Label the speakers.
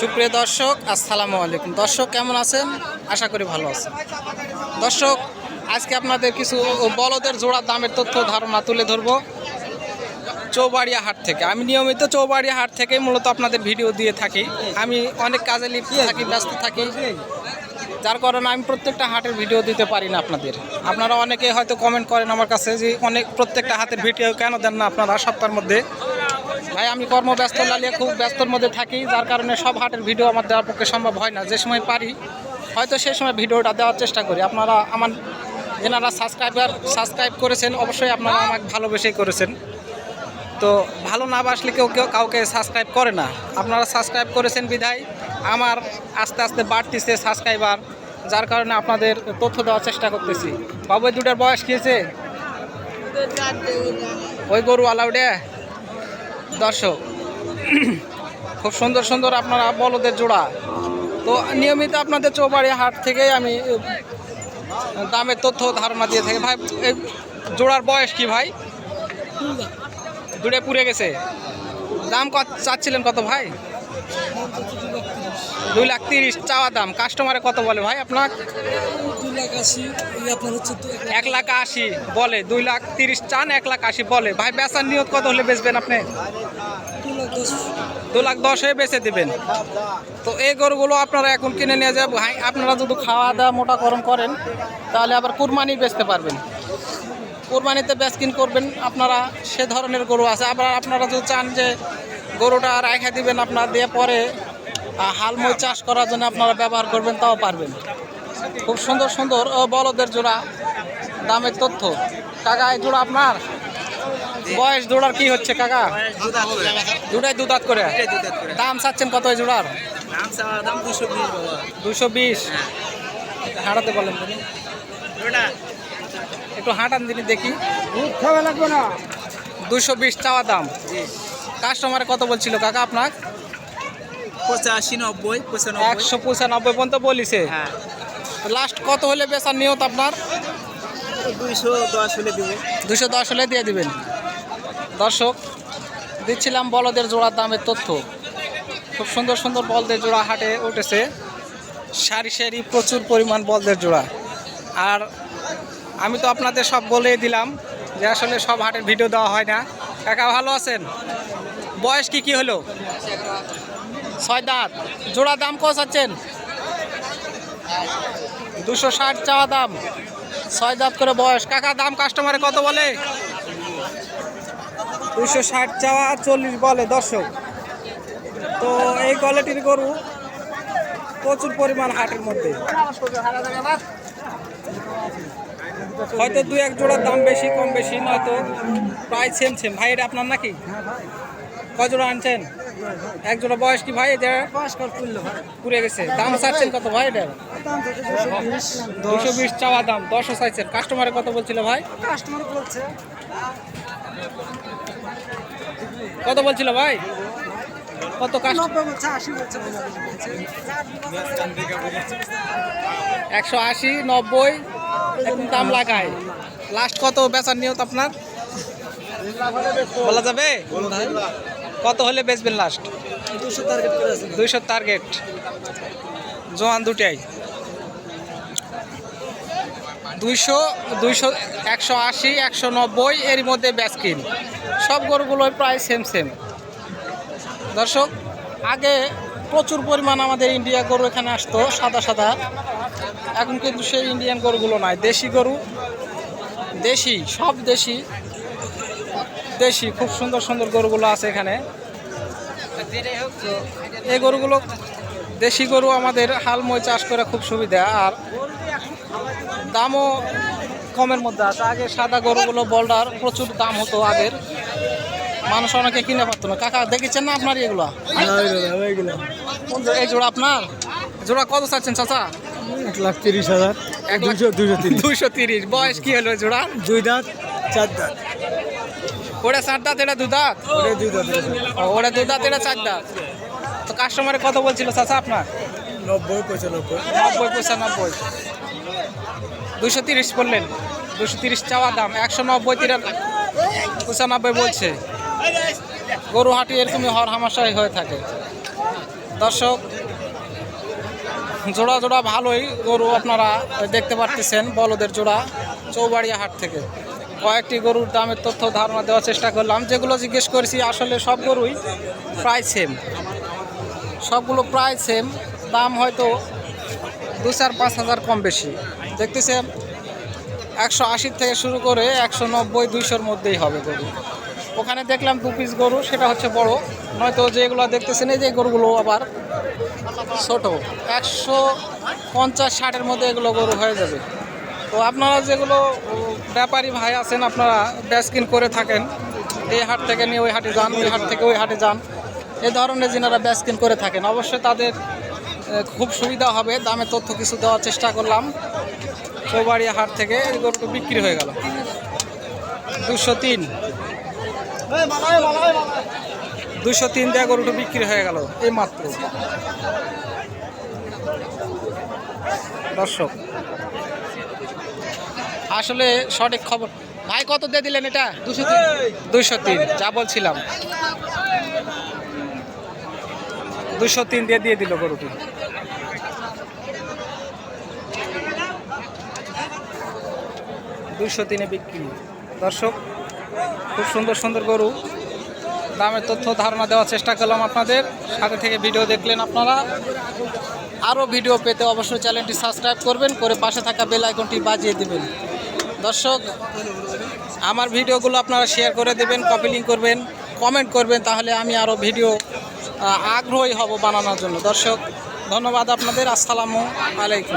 Speaker 1: সুপ্রিয় দর্শক, আসসালামু আলাইকুম। দর্শক, কেমন আছেন? আশা করি ভালো আছেন। দর্শক, আজকে আপনাদের কিছু বলদের জোড়ার দামের তথ্য ধারণা তুলে ধরবো চৌবাড়িয়া হাট থেকে। আমি নিয়মিত চৌবাড়িয়া হাট থেকে মূলত আপনাদের ভিডিও দিয়ে থাকি। আমি অনেক কাজে লিপ্ত থাকি, ব্যস্ত থাকি। যার কারণে আমি প্রত্যেকটা হাটের ভিডিও দিতে পারি না আপনাদের। আপনারা অনেকে হয়তো কমেন্ট করেন আমার কাছে যে অনেক প্রত্যেকটা হাতের ভিডিও কেন দেন না আপনারা সপ্তাহের মধ্যে? ভাই আমি কর্মব্যস্ত লালিয়ে খুব ব্যস্তর মধ্যে থাকি যার কারণে সব হাটের ভিডিও আমার দেওয়ার পক্ষে সম্ভব হয় না। যে সময় পারি হয়তো সেই সময় ভিডিওটা দেওয়ার চেষ্টা করি। আপনারা আমার যেনারা সাবস্ক্রাইবার সাবস্ক্রাইব করেছেন অবশ্যই আপনারা আমাকে ভালোবেসেই করেছেন। তো ভালো না বাসলে কেউ কেউ কাউকে সাবস্ক্রাইব করে না। আপনারা সাবস্ক্রাইব করেছেন বিধায় আমার আস্তে আস্তে বাড়তিছে সাবস্ক্রাইবার যার কারণে আপনাদের তথ্য দেওয়ার চেষ্টা করতেছি। বাবু দুটার বয়স কী হয়েছে? ওই গরু আলাউডে দর্শক, খুব সুন্দর সুন্দর আপনারা বলদের জোড়া। তো নিয়মিত আপনাদের চৌবাড়ি হাট থেকেই আমি দামের তথ্য ধারণা দিয়ে থাকি। ভাই, এই জোড়ার বয়স কি ভাই? দূরে পুড়ে গেছে। দাম কত, চাচ্ছিলেন কত ভাই? দুই লাখ তিরিশ চাওয়া দাম। কাস্টমারে কত বলে ভাই আপনার? এক লাখ আশি বলে, দুই লাখ তিরিশ চান, এক লাখ আশি বলে। ভাই বেচার নিয়ত কত হলে বেচবেন আপনি? দু লাখ দশ হয়ে বেচে দেবেন। তো এই গরুগুলো আপনারা এখন কিনে নিয়ে যাব। ভাই, আপনারা যদি খাওয়া দাওয়া মোটাকরণ করেন, তাহলে আবার কুরবানি বেচতে পারবেন। কুরবানিতে বেচ কিন করবেন। আপনারা সে ধরনের গরু আছে। আবার আপনারা যদি চান যে গরুটা রাখা দিবেন আপনার, দিয়ে পরে আহ, হালমই চাষ করার জন্য আপনারা ব্যবহার করবেন তাও পারবেন। খুব সুন্দর সুন্দর বলদের জোড়া। দামের তথ্য। কাকা এই জোড়া আপনার? বয়স জোড়ার কি হচ্ছে কাকা? জোড়ায় দু দাঁত করে। দাম চাচ্ছেন কত এই জোড়ার?
Speaker 2: দুশো বিশ।
Speaker 1: হাঁটাতে বলেন একটু হাঁটান দিনই দেখি। দুশো বিশ চাওয়া দাম। কাস্টমারে কত বলছিল কাকা আপনার?
Speaker 2: পঁচাশি নব্বই পঁচানব্বই।
Speaker 1: একশো পঁচানব্বই পর্যন্ত বলিছে?
Speaker 2: হ্যাঁ।
Speaker 1: লাস্ট কত হলে বেচার নিয়ত আপনার?
Speaker 2: দুইশো দশ হলে দেবে।
Speaker 1: দুশো দশ হলে দিয়ে দিবেন। দর্শক দিচ্ছিলাম বলদের জোড়ার দামের তথ্য। খুব সুন্দর সুন্দর বলদের জোড়া হাটে উঠেছে। সারি সারি প্রচুর পরিমাণ বলদের জোড়া। আর আমি তো আপনাদের সব বলেই দিলাম যে আসলে সব হাটের ভিডিও দেওয়া হয় না। কাকা ভালো আছেন? বয়স কি কি হলো? ছয় দাঁত জোড়া দাম কত চাচ্ছেন? দুশো ষাট চাওয়া দাম। ছয় দাঁত করে বয়স। কাকা, দাম কাস্টমারে কত বলে? দুশো ষাট চাওয়া, চল্লিশ বলে দর্শক। তো এই কোয়ালিটির গরু প্রচুর পরিমাণ হাটের মধ্যে। হয়তো দু এক জোড়ার দাম বেশি, কম বেশি, নয়তো প্রায় সেম সেম ভাই, এটা আপনার নাকি? কয় জোড়া আনছেন? এক জোড়া বয়স কি ভাই এটা পুড়ে গেছে। দাম চাচ্ছেন কত ভাই এটা দুশো বিশ চাওয়া দাম দশও চাইছেন। কাস্টমারে কত বলছিল ভাই?
Speaker 2: কাস্টমার বলছে।
Speaker 1: কত বলছিল ভাই? কত একশো আশি নব্বই এখন দাম লাগায়। লাস্ট কত বেচার নিয়ত আপনার? বলা যাবে? কত হলে বেচবেন লাস্ট
Speaker 2: দুশো টার্গেট করে
Speaker 1: দুইশো টার্গেট জোয়ান দুটাই। দুইশো দুইশো একশো আশি একশো নব্বই এর মধ্যে ব্যাসকিন সব গরুগুলোই প্রায় সেম সেম দর্শক আগে প্রচুর পরিমাণ আমাদের ইন্ডিয়া গরু এখানে আসতো সাদা সাদা। এখন কিন্তু সেই ইন্ডিয়ান গরুগুলো নাই। দেশি গরু দেশি সব দেশি। দেশি খুব সুন্দর সুন্দর গরুগুলো আছে এখানে। এই গরুগুলো দেশি গরু আমাদের হালমই চাষ করে খুব সুবিধা আর দামও কমের মধ্যে আছে। আগে সাদা গরুগুলো বলডার প্রচুর দাম হতো আগের। মানুষ অনেকে কিনে পারতো না। কাকা দেখেছেন না আপনার এগুলো? এই জোড়া আপনার? জোড়া কত চাচ্ছেন চাচা?
Speaker 2: এক লাখ তিরিশ হাজার দুশো
Speaker 1: দুইশো তিরিশ। বয়স কি হলো জোড়া?
Speaker 2: দুই দাঁত চার দাঁত।
Speaker 1: ওটা চার দাঁত এটা দু দাঁত ওটা দু দাঁত এটা চার দাঁত তো কাস্টমারে কত বলছিল চাচা আপনার?
Speaker 2: নব্বই পঁচানব্বই।
Speaker 1: নব্বই পঁচানব্বই। দুশো তিরিশ বললেন। দুশো তিরিশ চাওয়া দাম একশো নব্বই তিরা পঁচানব্বই বলছে। গরু হাটি এরকমই হর হামাশাই হয়ে থাকে। দর্শক জোড়া জোড়া ভালোই গরু আপনারা দেখতে পারতেছেন বলদের জোড়া চৌবাড়িয়া হাট থেকে। কয়েকটি গরুর দামের তথ্য ধারণা দেওয়ার চেষ্টা করলাম, যেগুলো জিজ্ঞেস করেছি আসলে সব গরুই প্রায় সেম সবগুলো প্রায় সেম দাম হয়তো দু চার পাঁচ হাজার কম বেশি। দেখতেছেন, একশো আশির থেকে শুরু করে একশো নব্বই, দুইশোর মধ্যেই হবে গরু। ওখানে দেখলাম দু পিস গরু, সেটা হচ্ছে বড়। নয়তো যেগুলো দেখতেছেন, এই যে গরুগুলো আবার ছোট। একশো পঞ্চাশ, ষাটের মধ্যে এগুলো গরু হয়ে যাবে। তো আপনারা যেগুলো ব্যাপারী ভাই আছেন আপনারা, ব্যাসকিন করে থাকেন। এই হাট থেকে নিয়ে ওই হাটে যান, ওই হাট থেকে ওই হাটে যান। এই ধরনের যেনারা ব্যাসকিন করে থাকেন, অবশ্যই তাদের খুব সুবিধা হবে। দামে তথ্য কিছু দেওয়ার চেষ্টা করলাম। চৌবাড়িয়া হাট থেকে এই বিক্রি হয়ে গেল। দুশো তিন। দুশো তিন দেওয়া গরুটা বিক্রি হয়ে গেল, এই মাত্র। দর্শক আসলে সঠিক খবর। ভাই কত দিয়ে দিলেন এটা? দুশো তিন। দুশো তিন যা বলছিলাম। দুশো তিন দিয়ে দিয়ে দিল গরুটি। দুশো তিনে বিক্রি। দর্শক খুব সুন্দর সুন্দর গরু। দামের তথ্য ধারণা দেওয়ার চেষ্টা করলাম আপনাদের। সাথে থেকে ভিডিও দেখলেন আপনারা। আরও ভিডিও পেতে অবশ্যই চ্যানেলটি সাবস্ক্রাইব করবেন করে পাশে থাকা বেল আইকনটি বাজিয়ে দিবেন। দর্শক, আমার ভিডিওগুলো আপনারা শেয়ার করে দেবেন কপিলিং করবেন কমেন্ট করবেন, তাহলে আমি আরও ভিডিও আগ্রহী হব বানানোর জন্য। দর্শক, ধন্যবাদ আপনাদের, আসসালামু আলাইকুম।